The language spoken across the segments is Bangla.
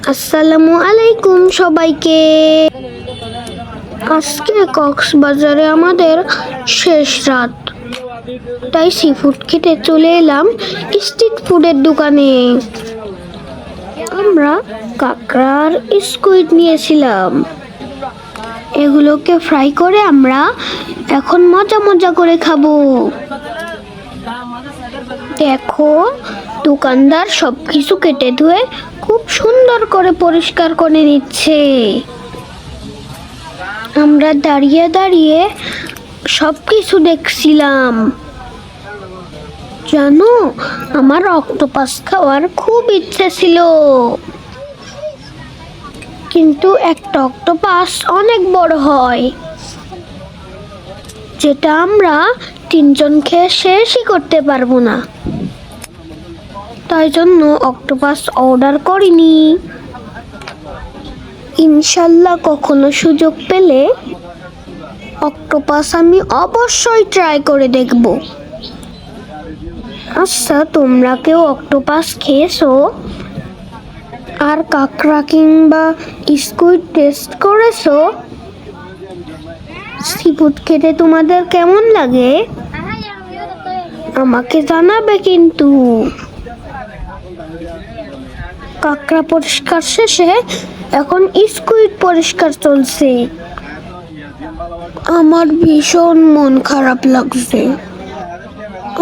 আসসালামু আলাইকুম সবাইকে। আজকে কক্সবাজারে আমাদের শেষ রাত। তাই সি ফুড খেতে চলে এলাম স্ট্রিট ফুডের দোকানে। আমরা কাঁকড়ার স্কুইড নিয়েছিলাম। এগুলোকে ফ্রাই করে আমরা এখন মজা মজা করে খাব। দেখো দোকানদার সব কিছু কেটে ধুয়ে খুব সুন্দর করে পরিষ্কার করে নিচ্ছে। আমরা দাঁড়িয়ে দাঁড়িয়ে সব কিছু দেখছিলাম। জানো, আমার অক্টোপাস খাওয়ার খুব ইচ্ছে ছিল। কিন্তু একটা অক্টোপাস অনেক বড় হয়। যেটা আমরা তিনজন খেয়ে শেষই করতে পারব না। তাই জন্য অক্টোপাস অর্ডার করিনি। ইনশাল্লাহ কখনো সুযোগ পেলে অক্টোপাস আমি অবশ্যই ট্রাই করে দেখব। আচ্ছা তোমরা কেউ অক্টোপাস খেয়েছো? আর কাঁকড়া কিংবা স্কুইড টেস্ট করেছ? সিফুড খেতে তোমাদের কেমন লাগে? আমাকে জানাবে কিন্তু। কাঁকড়া পরিষ্কার শেষে এখন স্কুইড পরিষ্কার চলছে। আমার ভীষণ মন খারাপ লাগছে।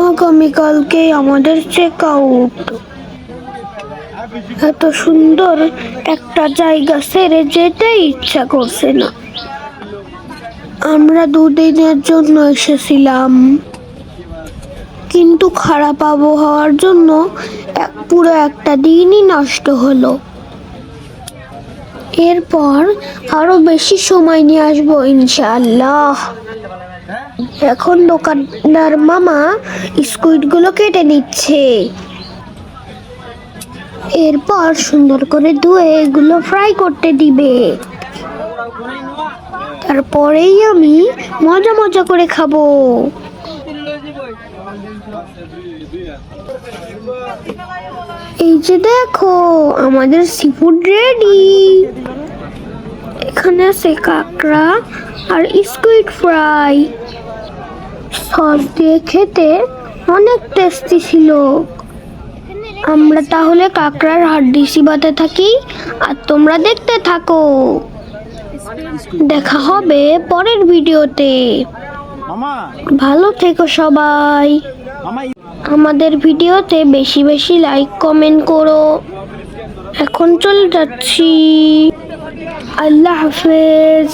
আগামীকালকে আমাদের চেক আউট এত সুন্দর একটা জায়গা ছেড়ে যেতে ইচ্ছা করছে না। আমরা দুদিনের জন্য এসেছিলাম। কিন্তু খারাপ আবহাওয়ার জন্য পুরো একটা দিনই নষ্ট হলো। এরপর আরও বেশি সময় নিয়ে আসব ইনশাআল্লাহ। এখন দোকানদার মামা স্কুইডগুলো কেটে নিচ্ছে। এরপর সুন্দর করে ধুয়ে এগুলো ফ্রাই করতে দিবে। তারপরেই আমি মজা মজা করে খাব। এই যে দেখো আমাদের সিফুড রেডি এখানে আছে কাঁকড়া আর স্কুইড ফ্রাই সস দিয়ে খেতে অনেক টেস্টি ছিল। আমরা তাহলে কাঁকড়ার হাড্ডি চিবাতে থাকি আর তোমরা দেখতে থাকো। দেখা হবে পরের ভিডিওতে ভালো থেকো সবাই। আমাদের ভিডিওতে বেশি বেশি লাইক কমেন্ট করো। এখন চলে যাচ্ছি। আল্লাহ হাফেজ।